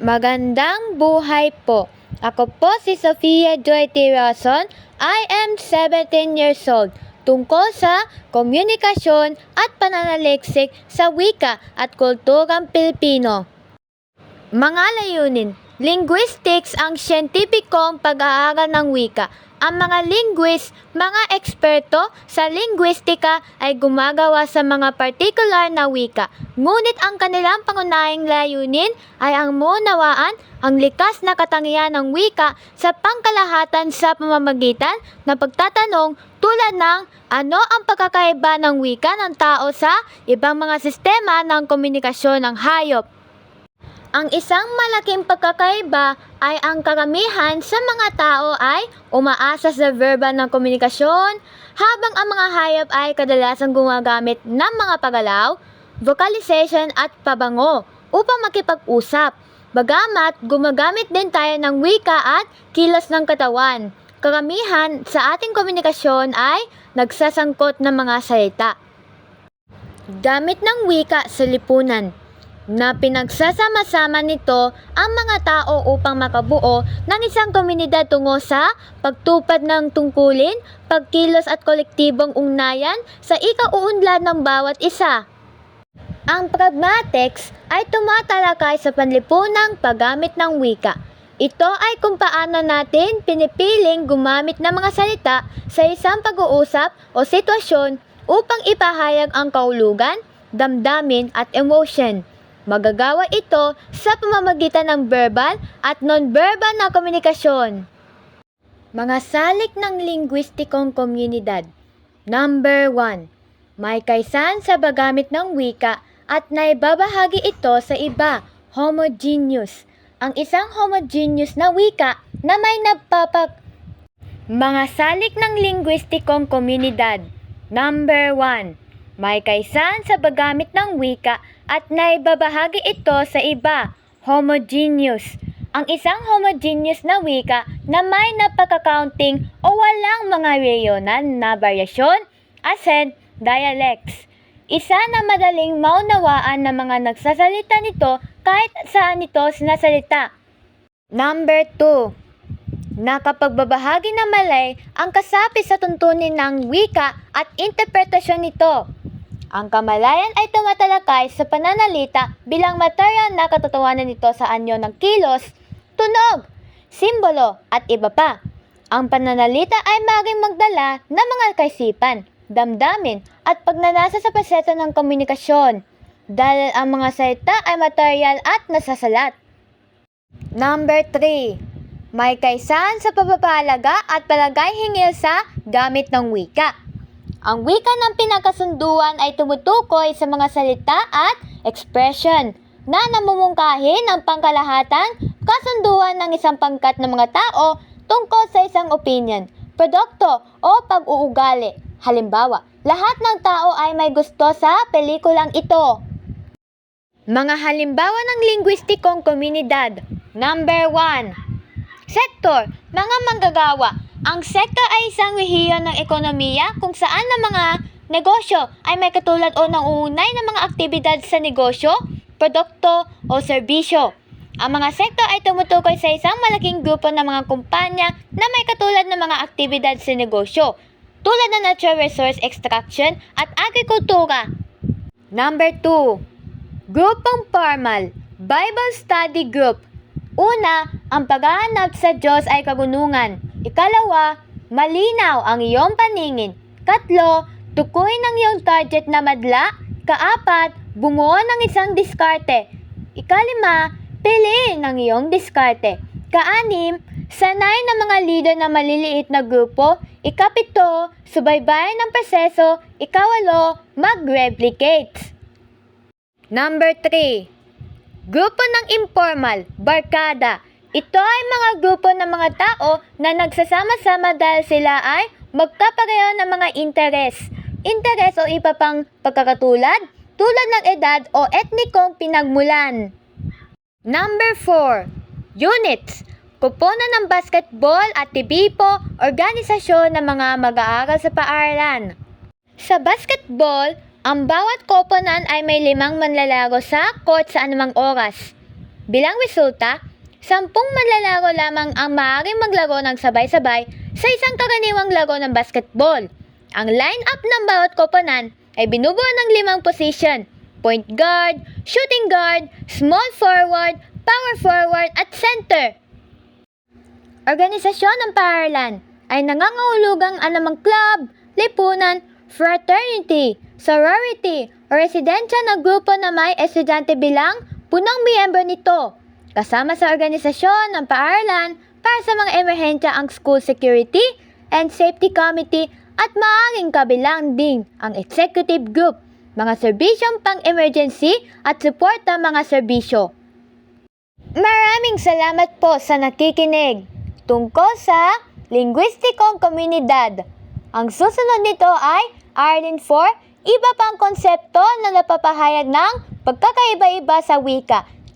Magandang buhay po. Ako po si Sofia Joy Tirason. I am 17 years old. Tungkol sa komunikasyon at pananaliksik sa wika at kulturang Pilipino. Mga layunin. Linguistics ang siyentipikong pag-aaral ng wika. Ang mga linguist, mga eksperto sa linguistika ay gumagawa sa mga partikular na wika. Ngunit ang kanilang pangunahing layunin ay ang maunawaan ang likas na katangian ng wika sa pangkalahatan sa pamamagitan ng pagtatanong tulad ng ano ang pagkakaiba ng wika ng tao sa ibang mga sistema ng komunikasyon ng hayop. Ang isang malaking pagkakaiba ay ang karamihan sa mga tao ay umaasa sa verbal ng komunikasyon, habang ang mga hayop ay kadalasang gumagamit ng mga pagalaw, vocalization at pabango upang makipag-usap. Bagamat gumagamit din tayo ng wika at kilos ng katawan, karamihan sa ating komunikasyon ay nagsasangkot ng mga salita. Gamit ng wika sa lipunan na pinagsasama-sama nito ang mga tao upang makabuo ng isang komunidad tungo sa pagtupad ng tungkulin, pagkilos at kolektibong ugnayan sa ikauunlad ng bawat isa. Ang pragmatics ay tumatalakay sa panlipunang paggamit ng wika. Ito ay kung paano natin pinipiling gumamit ng mga salita sa isang pag-uusap o sitwasyon upang ipahayag ang kaulugan, damdamin at emotion. Magagawa ito sa pamamagitan ng verbal at non-verbal na komunikasyon. Mga salik ng linguistikong komunidad. Number 1. May kaisan sa paggamit ng wika at naibabahagi ito sa iba, homogeneous. Ang isang homogeneous na wika na may nagpapak mga salik ng linguistikong komunidad. Number 1. May kaisan sa paggamit ng wika at naibabahagi ito sa iba, homogeneous. Ang isang homogeneous na wika na may napaka-counting o walang mga reyonan na varyasyon, accent, dialects. Isa na madaling maunawaan ng mga nagsasalita nito kahit saan ito sinasalita. Number 2 nakapagbabahagi ng malay ang kasapi sa tuntunin ng wika at interpretasyon nito. Ang kamalayan ay tumatalakay sa pananalita bilang material na katotohanan nito sa anyo ng kilos, tunog, simbolo at iba pa. Ang pananalita ay maging magdala ng mga kaisipan, damdamin at pagnanasa sa paseto ng komunikasyon dahil ang mga salita ay material at nasasalat. Number 3. May kaisan sa pagpapahalaga at palagay hingil sa gamit ng wika. Ang wika ng pinakasunduan ay tumutukoy sa mga salita at expression na namumungkahi ng pangkalahatan kasunduan ng isang pangkat ng mga tao tungkol sa isang opinion, produkto o pag-uugali. Halimbawa, lahat ng tao ay may gusto sa pelikulang ito. Mga halimbawa ng linguistikong komunidad. Number 1. Sektor, mga manggagawa. Ang sektor ay isang rehiyon ng ekonomiya kung saan ang mga negosyo ay may katulad o nangungunay ng mga aktibidad sa negosyo, produkto o serbisyo. Ang mga sektor ay tumutukoy sa isang malaking grupo ng mga kumpanya na may katulad ng mga aktibidad sa negosyo, tulad ng natural resource extraction at agrikultura. Number 2. Grupong formal, Bible Study Group. Una, ang paghahanap sa Diyos ay kagunungan. Ikalawa, malinaw ang iyong paningin. Katlo, tukuyin ang iyong target na madla. Kaapat, bumuo ng isang diskarte. Ikalima, piliin ang iyong diskarte. Kaanim, sanay ng mga leader na maliliit na grupo. Ikapito, subaybayan ng proseso. Ikawalo, mag-replicate. Number 3. Grupo ng informal, barkada. Ito ay mga grupo ng mga tao na nagsasama-sama dahil sila ay magkapareho ng mga interes. Interes o iba pang pagkakatulad, tulad ng edad o etnikong pinagmulan. Number 4. Units. Kuponan ng basketball at tibipo, organisasyon ng mga mag-aaral sa paaralan. Sa basketball, ang bawat koponan ay may limang manlalaro sa court sa anumang oras. Bilang resulta, sampung manlalaro lamang ang maaaring maglaro ng sabay-sabay sa isang karaniwang laro ng basketball. Ang line-up ng bawat koponan ay binubuo ng limang position, point guard, shooting guard, small forward, power forward at center. Organisasyon ng paaralan ay nangangahulugang anumang club, lipunan, fraternity, sorority, o residensya na grupo na may estudyante bilang punong miyembro nito. Kasama sa organisasyon ng paaralan para sa mga emerhensya ang School Security and Safety Committee at maaaring kabilang din ang executive group, mga serbisyong pang-emergency at suporta mga serbisyo. Maraming salamat po sa nakikinig tungkol sa Lingwistikong Komunidad. Ang susunod nito ay Arlene 4, iba pang konsepto na napapahayag ng pagkakaiba-iba sa wika.